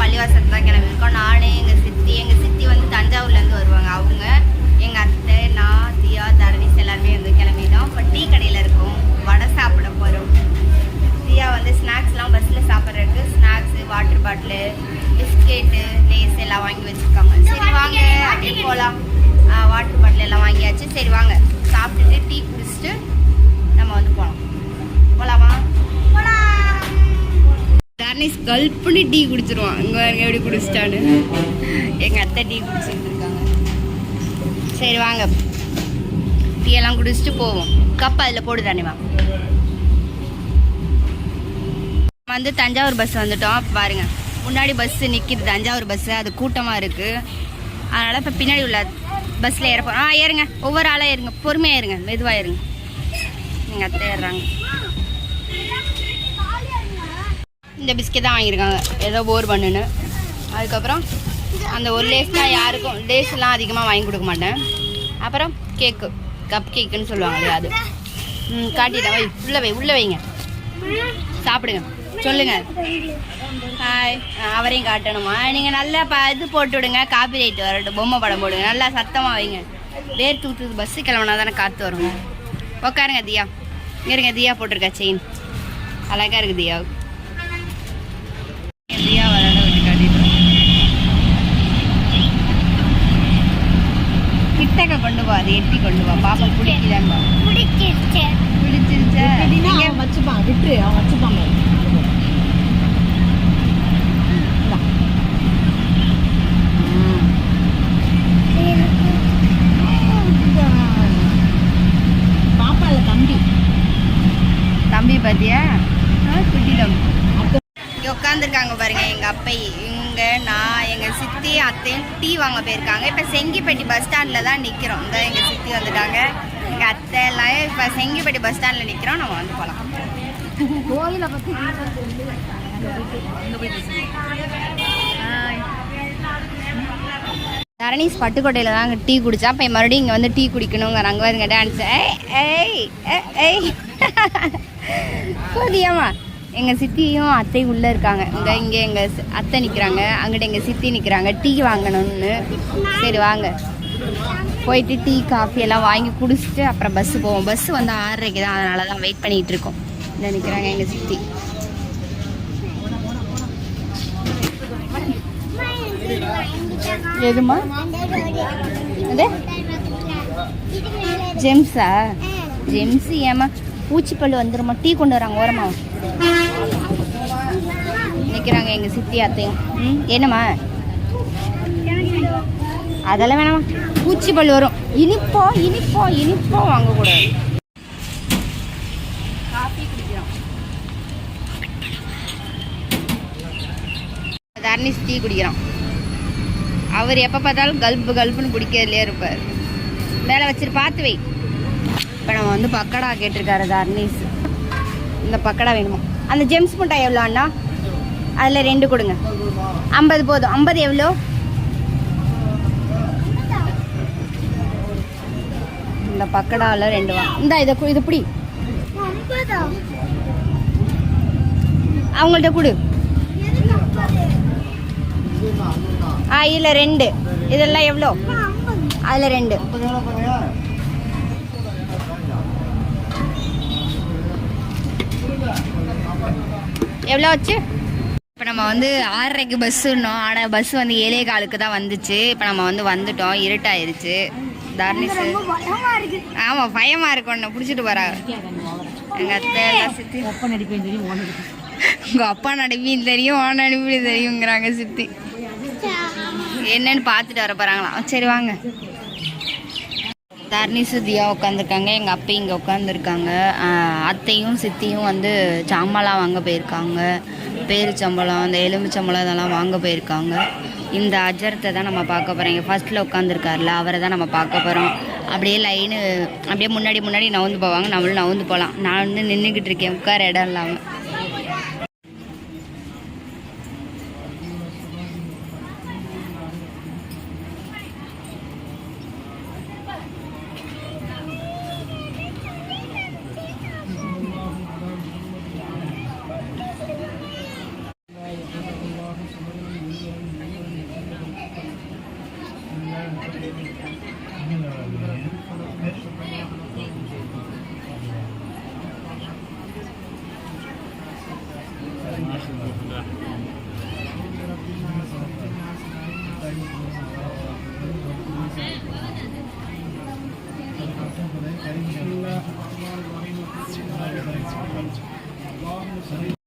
பள்ளிவாசல் தான் கிளம்பியிருக்கோம் நானே எங்கள் சித்தி எங்கள் சித்தி வந்து தஞ்சாவூர்லேருந்து வருவாங்க. அவங்க எங்கள் அத்தை நான் தியா தரணிஸ் எல்லாருமே வந்து கிளம்பிட்டோம். இப்போ டீ கடையில் இருக்கோம். வடை சாப்பிட போகிறோம் தியா வந்து ஸ்நாக்ஸ்லாம் பஸ்ஸில் சாப்பிட்றதுக்கு snacks water bottle biscuit Lays எல்லாம் வாங்கி வச்சுருக்காங்க. சரி வாங்க அப்படியே போகலாம் வாட்டர் பாட்டில் எல்லாம் கல்ப்புன்னு டீ குடிச்சிருவான். இங்கே எப்படி குடிச்சிட்டான்னு. எங்கள் அத்தை டீ குடிச்சிட்டு இருக்காங்க சரி வாங்க. டீ எல்லாம் குடிச்சிட்டு போவோம். கப் அதில் போடு தானேவா வந்து தஞ்சாவூர் பஸ் வந்துட்டோம். பாருங்க முன்னாடி பஸ் நிற்கிது தஞ்சாவூர் பஸ் அது கூட்டமாக இருக்குது அதனால் இப்போ பின்னாடி உள்ள பஸ்ஸில் ஏற போகிறோம் ஆ ஏறுங்க. ஒவ்வொரு ஆளாக ஏறுங்க. பொறுமையாக ஏறுங்க. மெதுவாக ஏறுங்க. எங்கள் அத்தை ஏறுறாங்க. இந்த பிஸ்கெட் தான் வாங்கியிருக்காங்க. ஏதோ போர் பண்ணுன்னு. அதுக்கப்புறம் அந்த ஒரு லேஸ் யாருக்கும் லேஸ்லாம் அதிகமாக வாங்கி கொடுக்க மாட்டேன். அப்புறம் கேக்கு கப் கேக்குன்னு சொல்லுவாங்க இல்லையா அது. ம் காட்டிட்டேன். வை உள்ளே வை உள்ளே வைங்க. சாப்பிடுங்க. சொல்லுங்க. ஹாய் அவரையும் காட்டணுமா? நீங்கள் நல்லா ப இது போட்டு விடுங்க. காப்பி ரைட் வரட்டும். பொம்மை படம் போடுங்க. நல்லா சத்தமாக வைங்க. வேர் தூத்துது பஸ்ஸு கிளம்புனா தானே காற்று வருங்க உட்காருங்க தியா. இங்கே இருங்க தியா போட்டிருக்கா செயின் அழகாக இருக்குது தியாவுக்கு தியா விளையாட விட்டு காட்டிட்டு கிட்டக்க கொண்டு வா அது எட்டி கொண்டு வா பாப்பா பிடிக்கலான்னு பிடிச்சிருச்சா எப்படின்னா நீங்க அவன் வச்சுப்பான் விட்டுரு அவன் வச்சுப்பான் பாரு. இந்தா. பாப்பா இல்ல தம்பி தம்பி பாத்தியா ஆ, குட்டி தம்பி அடுத்து இங்கே உட்காந்துருக்காங்க பாருங்க எங்கள் அப்பை இங்கே நான் எங்கள் சித்தி அத்தையும் டீ வாங்க போயிருக்காங்க. இப்போ செங்கிப்பட்டி பஸ் ஸ்டாண்டில் தான் நிற்கிறோம் இந்த எங்கள் சித்தி வந்துட்டாங்க. எங்கள் அத்தை எல்லாம் இப்போ செங்கிப்பட்டி பஸ் ஸ்டாண்டில் நிற்கிறோம் நம்ம வந்து போகலாம் கோயிலை பத்தி தரணீஸ் பட்டுக்கோட்டையில் தாங்க டீ குடிச்சா. இப்போ மறுபடியும் இங்கே வந்து டீ குடிக்கணுங்கிறாங்க பாருங்க டான்ஸ் ஏய் ஏய் ஏய், ஏய். போதியாமா எங்கள் சித்தியும் அத்தையும் உள்ளே இருக்காங்க. இங்கே இங்கே எங்கள் அத்தை நிற்கிறாங்க அங்கிட்ட எங்கள் சித்தி நிற்கிறாங்க டீ வாங்கணும்னு. சரி வாங்க. போயிட்டு டீ காஃபி எல்லாம் வாங்கி குடிச்சிட்டு அப்புறம் பஸ்ஸு போவோம். பஸ்ஸு வந்து ஆறரைக்கு தான். அதனால தான் வெயிட் பண்ணிகிட்டு இருக்கோம். இந்த நிற்கிறாங்க எங்கள் சித்தி. எதுமா அது ஜெம்ஸா ஜெம்ஸ் ஏமா பூச்சிப்பல்லு வந்துருமா? டீ கொண்டு வராங்க ஓரமா. நிற்கிறாங்க எங்கள் சித்தி அத்தையும் ம் என்னம்மா? அதெல்லாம் வேணாமா பூச்சிப்பல் வரும். இனிப்போ இனிப்போ இனிப்போ வாங்கக்கூடாது. காஃபி குடிக்கிறோம். தர்னிஸ் டீ குடிக்கிறோம். அவர் எப்போ பார்த்தாலும் கல்பு கல்புன்னு குடிக்கிறதுலே இருப்பார். மேலே வச்சுட்டு பார்த்து வை. இப்போ நம்ம வந்து பக்கடா கேட்டிருக்காரு தர்னீஸ் இந்த பக்கடா வேணுமா? அந்த ஜெம்ஸ் முட்டாய் எவ்வளோ அண்ணா? அதில் ரெண்டு கொடுங்க. ஐம்பது போதும். ஐம்பது எவ்வளோ? இந்த பக்கடாவில் ரெண்டு வா. இந்த இதை இது பிடி. அவங்கள்ட்ட கொடு. ஆ இதில் ரெண்டு. இதெல்லாம் எவ்வளோ? அதில் ரெண்டு. எவ்வளோ வச்சு இப்போ நம்ம வந்து ஆறரைக்கு பஸ்ஸுன்னோம் ஆனால் பஸ் வந்து ஏழே காலுக்கு தான் வந்துச்சு. இப்போ நம்ம வந்து வந்துட்டோம். இருட்டாயிருச்சு. தர்னிஸ் ஆமாம் பயமாக இருக்கும் உன்னை பிடிச்சிட்டு போறா. எங்கள் அத்தை சித்தி. உங்கள் அப்பா நடிப்பின்னு தெரியும் ஓன நடிப்பு தெரியுங்கிறாங்க சித்தி. என்னன்னு பார்த்துட்டு வர போகிறாங்களாம் சரி வாங்க. தாரணி தியா உட்காந்துருக்காங்க எங்கள் அப்பா இங்கே உட்காந்துருக்காங்க அத்தையும் சித்தியும் வந்து சாம்பலாம் வாங்க போயிருக்காங்க. பேரிச்சம்பழம் அந்த எலுமிச்சம்பழம் இதெல்லாம் வாங்க போயிருக்காங்க. இந்த அஜரத்தை தான் நம்ம பார்க்க போகிறோம் இங்கே ஃபர்ஸ்ட்டில் உட்காந்துருக்காருல அவரை தான் நம்ம பார்க்க போகிறோம் அப்படியே லைனு அப்படியே முன்னாடி முன்னாடி நவுந்து போவாங்க. நம்மளும் நவுந்து போகலாம் நான் வந்து நின்றுக்கிட்டு இருக்கேன். உட்கார இடம் இல்லாமல்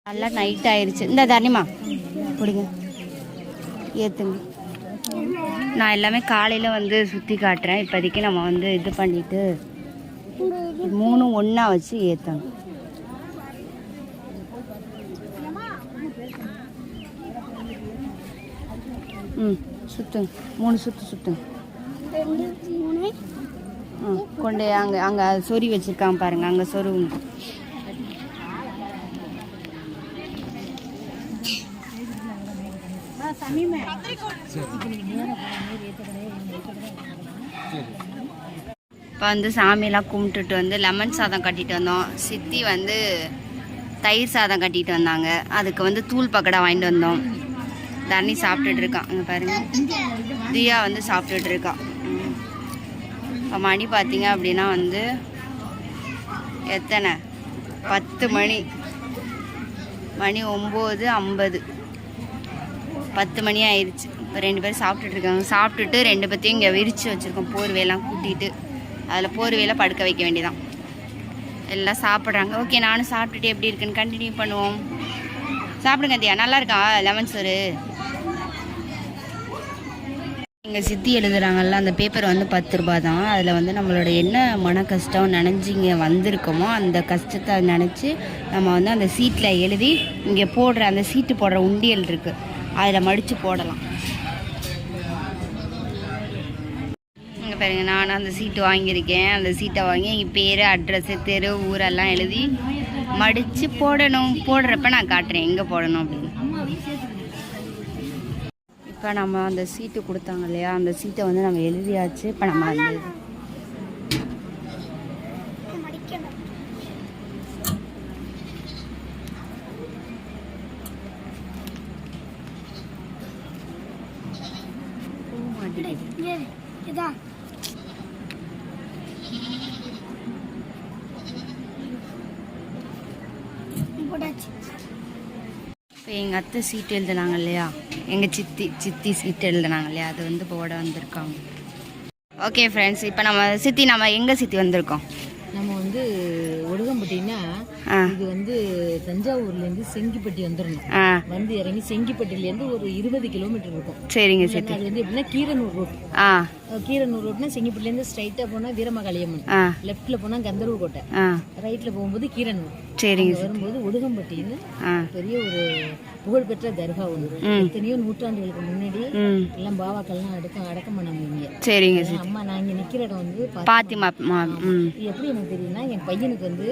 நல்லா நைட் ஆயிருச்சு. இந்த தரணிமா. பிடிங்க ஏற்றுங்க நான் எல்லாமே காலையில் வந்து சுற்றி காட்டுறேன். இப்போதைக்கு நம்ம வந்து இது பண்ணிட்டு மூணும் ஒன்றா வச்சு ஏற்றணும் ம் சுத்துங்க. மூணு சுற்று சுத்துங்க. ம் கொண்டு அங்கே அங்கே சொறி வச்சுருக்கான் பாருங்க. அங்கே சொருவுங்க. இப்போ வந்து சாமியெல்லாம் கும்பிட்டுட்டு வந்து லெமன் சாதம் கட்டிட்டு வந்தோம். சித்தி வந்து தயிர் சாதம் கட்டிட்டு வந்தாங்க. அதுக்கு வந்து தூள் பக்கடா வாங்கிட்டு வந்தோம். தண்ணி சாப்பிட்டுட்டு இருக்கான் இங்கே பாருங்க. தியா வந்து சாப்பிட்டுட்டு இருக்கான் இப்போ மணி பார்த்தீங்க அப்படின்னா வந்து எத்தனை? பத்து மணி. மணி ஒம்பது ஐம்பது. பத்து மணி ஆயிடுச்சு. இப்போ ரெண்டு பேரும் சாப்பிட்டுட்டு இருக்காங்க. சாப்பிட்டுட்டு ரெண்டு பற்றியும் இங்கே விரித்து வச்சுருக்கோம். போர்வையெல்லாம் கூட்டிட்டு. அதில் போர்வையில் படுக்க வைக்க வேண்டியதான் எல்லாம் சாப்பிட்றாங்க. ஓகே நானும் சாப்பிட்டுட்டு எப்படி இருக்குன்னு கண்டினியூ பண்ணுவோம். சாப்பிடுங்க தியா. நல்லா இருக்கா? லெமன் சோறு. எங்கள் சித்தி எழுதுகிறாங்கல்ல அந்த பேப்பர் வந்து பத்து ரூபா தான் அதில் வந்து நம்மளோட என்ன மன கஷ்டம் நினச்சி இங்கே வந்திருக்கோமோ அந்த கஷ்டத்தை நினச்சி நம்ம வந்து அந்த சீட்டில் எழுதி இங்கே போடுற அந்த சீட்டு போடுற உண்டியல் இருக்குது அதில் மடித்து போடலாம். இங்கே பாருங்க நானும் அந்த சீட்டு வாங்கியிருக்கேன். அந்த சீட்டை வாங்கி எங்கள் பேர் அட்ரஸு தெரு ஊரெல்லாம் எழுதி மடித்து போடணும். போடுறப்ப நான் காட்டுறேன். எங்கே போடணும் அப்படின்னு. இப்போ நம்ம அந்த சீட்டு கொடுத்தாங்க இல்லையா? அந்த சீட்டை வந்து நம்ம எழுதியாச்சு. இப்போ நம்ம அந்த இது பூ மாட்டிக்கிது. இப்போ எங்கள் அத்தை சீட்டு எழுதுனாங்க இல்லையா? எங்கள் சித்தி சித்தி சீட்டு எழுதுனாங்க இல்லையா? அது வந்து போட வந்திருக்காங்க. ஓகே ஃப்ரெண்ட்ஸ் இப்போ நம்ம சித்தி நம்ம எங்கே சித்தி வந்திருக்கோம் நம்ம வந்து ஒடுகம்பட்டினா ஆ இது வந்து தஞ்சாவூர்லேருந்து செங்கிப்பட்டி வந்துடணும் வந்து இறங்கி செங்கிப்பட்டிலேருந்து ஒரு இருபது கிலோமீட்டர் இருக்கும். சரிங்க சித்தி. அது வந்து எப்படின்னா கீரனூர் ரோட் கீரனூர் ரோட்னா செங்கிப்பட்டிலேருந்து ஸ்ட்ரைட்டாக போனால் வீரமகாளியம்மன் ஆ லெஃப்ட்டில் போனால் கந்தர்வ கோட்டை. ஆ. ரைட்டில் போகும்போது கீரனூர். சரிங்க வரும்போது ஒடுகம்பட்டின்னு பெரிய ஒரு புகழ்பெற்ற தர்கா ஒன்று. எத்தனையோ நூற்றாண்டுகளுக்கு முன்னாடி எல்லாம் பாவாக்கள்லாம் அடக்கம் அடக்கம் பண்ணாங்க இங்க. சரிங்க அம்மா நான் இங்க நிக்கிற இடம் வந்து பாத்தி- பாத்திமா. எப்படி எனக்கு தெரியும்னா என் பையனுக்கு வந்து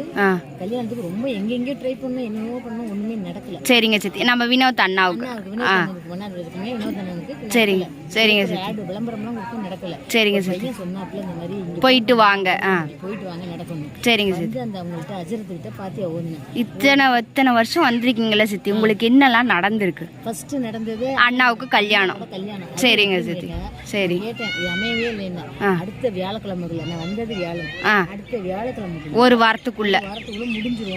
கல்யாணத்துக்கு ரொம்ப எங்கெங்கேயோ ட்ரை பண்ணோம் என்னென்னவோ பண்ணோம் ஒண்ணுமே நடக்கல. சரிங்க சித்தி. நம்ம வினோத் அண்ணாவுக்கு. வினோதனுக்கு சரிங்க சரிங்க சித்தி. விளம்பரம்லாம் கொடுக்கும் நடக்கல. சரிங்க சித்தி. சொன்னாப்புல இந்த மாதிரி போயிட்டு வாங்க ஆ. போயிட்டு வாங்க நடக்கணும். சரிங்க சித்தி. அந்த அவங்கள்ட்ட அஜரத்துக்கிட்ட பாத்தியா ஒண்ணு இத்தனை இத்தனை வருஷம் வந்திருக்கீங்களா சித்தி. உங்களுக்கு என்னெல்லாம் நடந்திருக்கு? ஃபர்ஸ்ட் நடந்தது அண்ணாவுக்கு கல்யாணம். கல்யாணம். சரிங்க சித்தி. சரி. அமையவே இல்லை என்ன ஆ. அடுத்த வியாழக்கிழமைக்குள்ள நான் வந்தது வியாழன். ஆ. அடுத்த வியாழக்கிழமைக்குள்ள ஒரு வாரத்துக்குள்ள. வாரத்துக்குள்ள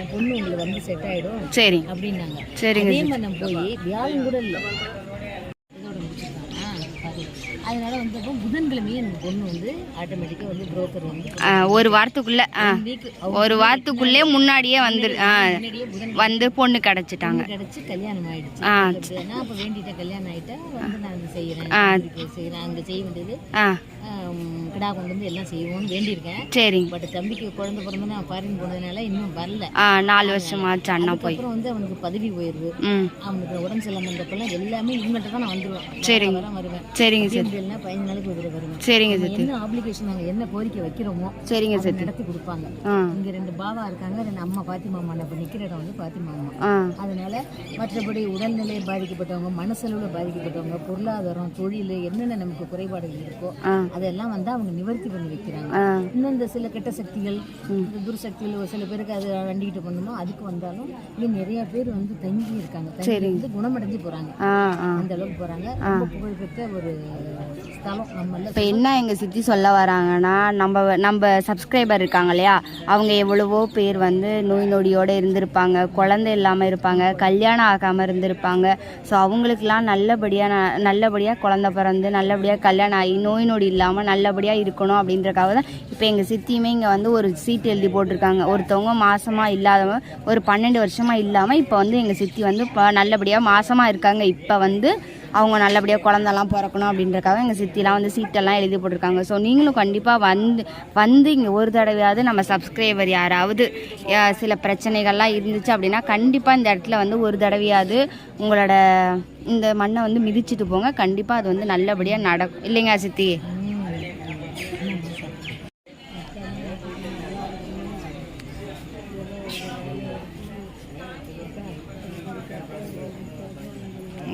முடிஞ்சிரும் பொண்ணு உங்களுக்கு வந்து செட் ஆயிடும் சரி. அப்படின்னாங்க. சரிங்க அதே மாதிரி நான் போய் வியாழன் கூட இல்லை. அதனால வந்தப்போ புதன்கிழமையே எனக்கு பொண்ணு வந்து ஆட்டோமேட்டிக்காக வந்து புரோக்கர் வந்து ஒரு வாரத்துக்குள்ள ஒரு வாரத்துக்குள்ளே முன்னாடியே வந்து வந்து பொண்ணு கிடைச்சிட்டாங்க. கிடைச்சு கல்யாணம் ஆயிடுச்சு. ஆ நான் அப்போ வேண்டிட்ட கல்யாணம் ஆயிட்டா வந்து நான் வந்து செய்கிறேன். செய்கிறேன் அங்கே செய்ய வேண்டியது கிடா கொண்டு வந்து எல்லாம் செய்வோம்னு வேண்டியிருக்கேன். சரிங்க பட் தம்பிக்கு குழந்தை பிறந்து நான் ஃபாரின் போனதுனால இன்னும் வரல. நாலு வருஷமாச்சு அண்ணா போய். அப்புறம் வந்து அவனுக்கு பதவி உயர்வு. அவனுக்கு உடம்பு சரியில்லாம இருந்தப்பெல்லாம் எல்லாமே இவங்கள்ட்ட தான் நான் வந்துடுவேன் சரிங்க. வர வருவேன். சரிங்க இல்லைன்னா பதினஞ்சு நாளைக்கு ஒரு தடவை வருவேன் சரிங்க நம்ம சித்தி என்ன ஆப்ளிகேஷன் நாங்கள் என்ன கோரிக்கை வைக்கிறோமோ சரிங்க சித்தி நடத்தி கொடுப்பாங்க. இங்க ரெண்டு பாவா இருக்காங்க ரெண்டு அம்மா பாத்திமா அம்மா இப்போ நிற்கிற இடம் வந்து பாத்திமா அம்மா அதனால மற்றபடி உடல்நிலை பாதிக்கப்பட்டவங்க மனசளவில் பாதிக்கப்பட்டவங்க பொருளாதாரம் தொழில் என்னென்ன நமக்கு குறைபாடுகள் இருக்கோ அதெல்லாம் வந்து அவங்க நிவர்த்தி பண்ணி வைக்கிறாங்க. இன்னும் இந்த சில கெட்ட சக்திகள் இந்த துர்சக்திகள் ஒரு சில பேருக்கு அது வண்டிக்கிட்டு பண்ணணும் அதுக்கு வந்தாலும் இங்க நிறைய பேர் வந்து தங்கி இருக்காங்க. தங்கி வந்து குணமடைஞ்சு போறாங்க. அந்த அளவுக்கு போறாங்க. ரொம்ப புகழ்பெற்ற ஒரு இப்போ என்ன எங்கள் சித்தி சொல்ல வராங்கன்னா நம்ம நம்ம சப்ஸ்கிரைபர் இருக்காங்க இல்லையா? அவங்க எவ்வளவோ பேர் வந்து நோய் நொடியோடு இருந்திருப்பாங்க குழந்தை இல்லாமல் இருப்பாங்க கல்யாணம் ஆகாமல் இருந்திருப்பாங்க. ஸோ அவங்களுக்கெல்லாம் நல்லபடியாக ந நல்லபடியாக குழந்த பிறந்து நல்லபடியாக கல்யாணம் ஆகி நோய் நொடி இல்லாமல் நல்லபடியாக இருக்கணும் அப்படின்றக்காக தான் இப்போ எங்கள் சித்தியுமே இங்கே வந்து ஒரு சீட் எழுதி போட்டிருக்காங்க. ஒருத்தவங்க மாசமாக இல்லாதவங்க ஒரு பன்னெண்டு வருஷமாக இல்லாமல் இப்போ வந்து எங்கள் சித்தி வந்து இப்போ நல்லபடியாக மாசமாக இருக்காங்க. இப்போ வந்து அவங்க நல்லபடியாக குழந்தெல்லாம் பிறக்கணும் அப்படின்றக்காக எங்கள் சித்திலாம் வந்து சீட்டெல்லாம் எழுதி போட்டிருக்காங்க. ஸோ நீங்களும் கண்டிப்பாக வந்து வந்து இங்கே ஒரு தடவையாவது நம்ம சப்ஸ்கிரைபர் யாராவது சில பிரச்சனைகள்லாம் இருந்துச்சு அப்படின்னா கண்டிப்பாக இந்த இடத்துல வந்து ஒரு தடவையாவது உங்களோட இந்த மண்ணை வந்து மிதிச்சிட்டு போங்க. கண்டிப்பாக அது வந்து நல்லபடியாக நடக்கும். இல்லைங்க சித்தி?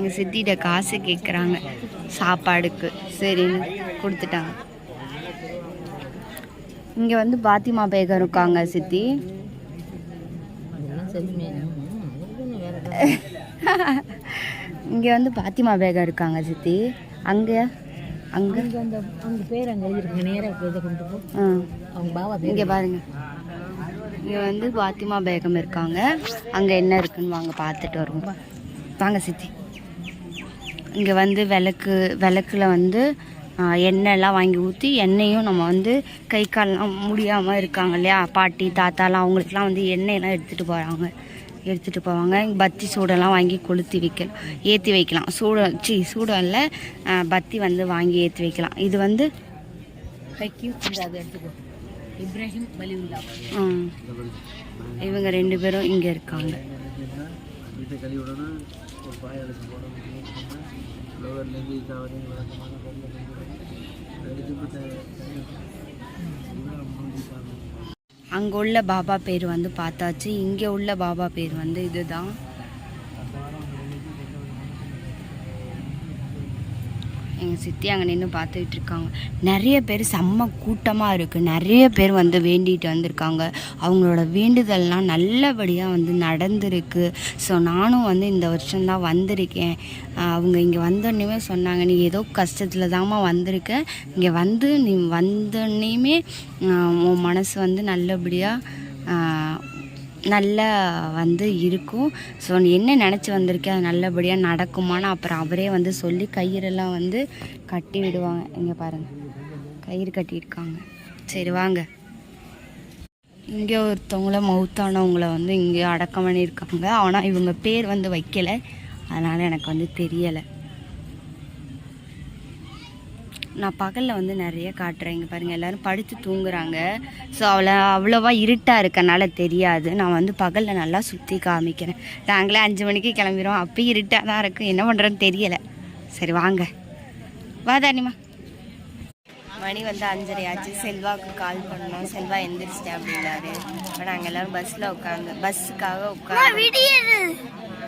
எங்கள் சித்திகிட்ட காசு கேட்குறாங்க சாப்பாடுக்கு. சரின்னு கொடுத்துட்டாங்க. இங்கே வந்து பாத்திமா பேகம் இருக்காங்க சித்தி. இங்கே வந்து பாத்திமா பேகம் இருக்காங்க சித்தி. அங்கே அங்கே. அவங்க பேர் அங்கே எழுதிருக்காங்க நேராக இதை கொண்டு போ. அவங்க பாவா இங்கே பாருங்க. இங்கே வந்து பாத்திமா பேகம் இருக்காங்க. அங்கே என்ன இருக்குன்னு வாங்க பார்த்துட்டு வருவோம். வாங்க சித்தி. இங்கே வந்து விளக்கு விளக்குல வந்து எண்ணெய்லாம் வாங்கி ஊற்றி எண்ணெயும் நம்ம வந்து கை கால்லாம் முடியாமல் இருக்காங்க இல்லையா? பாட்டி தாத்தாலாம் அவங்களுக்குலாம் வந்து எண்ணெயெல்லாம் எடுத்துகிட்டு போகிறாங்க எடுத்துகிட்டு போவாங்க. பத்தி சூடெல்லாம் வாங்கி கொளுத்தி வைக்கலாம் ஏற்றி வைக்கலாம். சூட சி சூடல்ல ஆ, பத்தி வந்து வாங்கி ஏற்றி வைக்கலாம். இது வந்து இப்ராஹிம் பலிவுல்லா இவங்க ரெண்டு பேரும் இங்கே இருக்காங்க. வீட்டை இதாக வரையும் வழக்கமான ரெண்டு அங்கே உள்ள பாபா பேர் வந்து பார்த்தாச்சு. இங்கே உள்ள பாபா பேர் வந்து இதுதான். எங்கள் சித்தி அங்கே நின்று பார்த்துக்கிட்டு இருக்காங்க. நிறைய பேர் செம்ம கூட்டமாக இருக்குது நிறைய பேர் வந்து வேண்டிகிட்டு வந்திருக்காங்க. அவங்களோட வேண்டுதல்லாம் நல்லபடியாக வந்து நடந்திருக்கு. ஸோ நானும் வந்து இந்த வருஷம்தான் வந்திருக்கேன். அவங்க இங்கே வந்தோடனே சொன்னாங்க நீ ஏதோ கஷ்டத்தில் தாம்மா வந்திருக்க. இங்கே வந்து நீ வந்தோடனேயுமே உன் மனசு வந்து நல்லபடியாக நல்லா வந்து இருக்கும். ஸோ என்ன நினச்சி வந்திருக்கே? அது நல்லபடியாக நடக்குமான்னு அப்புறம் அவரே வந்து சொல்லி கயிறெல்லாம் வந்து கட்டி விடுவாங்க. இங்கே பாருங்கள் கயிறு கட்டியிருக்காங்க. சரி வாங்க. இங்கே ஒருத்தவங்கள மவுத்தானவங்கள வந்து இங்கே அடக்கம் பண்ணியிருக்காங்க. ஆனால் இவங்க பேர் வந்து வைக்கலை. அதனால் எனக்கு வந்து தெரியலை. நான் பகலில் வந்து நிறைய காட்டுறேன். இங்கே பாருங்கள் எல்லோரும் படுத்து தூங்குறாங்க. ஸோ அவ்வளோ அவ்வளோவா இருட்டாக இருக்கனால தெரியாது. நான் வந்து பகலில் நல்லா சுற்றி காமிக்கிறேன். நாங்களே அஞ்சு மணிக்கு கிளம்பிடுவோம் அப்பயும் இருட்டாக தான் இருக்குது என்ன பண்ணுறதுன்னு தெரியலை. சரி வாங்க. வா தானிமா. மணி வந்து அஞ்சரை ஆச்சு. செல்வாவுக்கு கால் பண்ணோம். செல்வா எந்திரிச்சிட்டேன் அப்படின்னாரு. இப்போ நாங்கள் எல்லோரும் பஸ்ஸில் உட்காந்து பஸ்ஸுக்காக உட்காந்து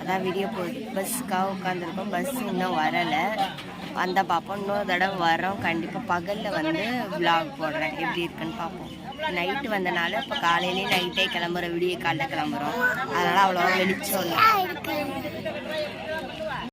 அதான் விடிய போகுது பஸ்ஸுக்காக உட்காந்துருக்கோம் பஸ் இன்னும் வரலை. வந்த பார்ப்போம். இன்னொரு தடவை வரோம் கண்டிப்பாக பகலில் வந்து vlog போடுறேன். எப்படி இருக்குன்னு பார்ப்போம். நைட்டு வந்தனால இப்போ காலையிலேயே நைட்டே கிளம்புறோம். விடிய காலைல கிளம்புறோம். அதனால் அவ்வளோவா வெளிச்சம் இல்லை.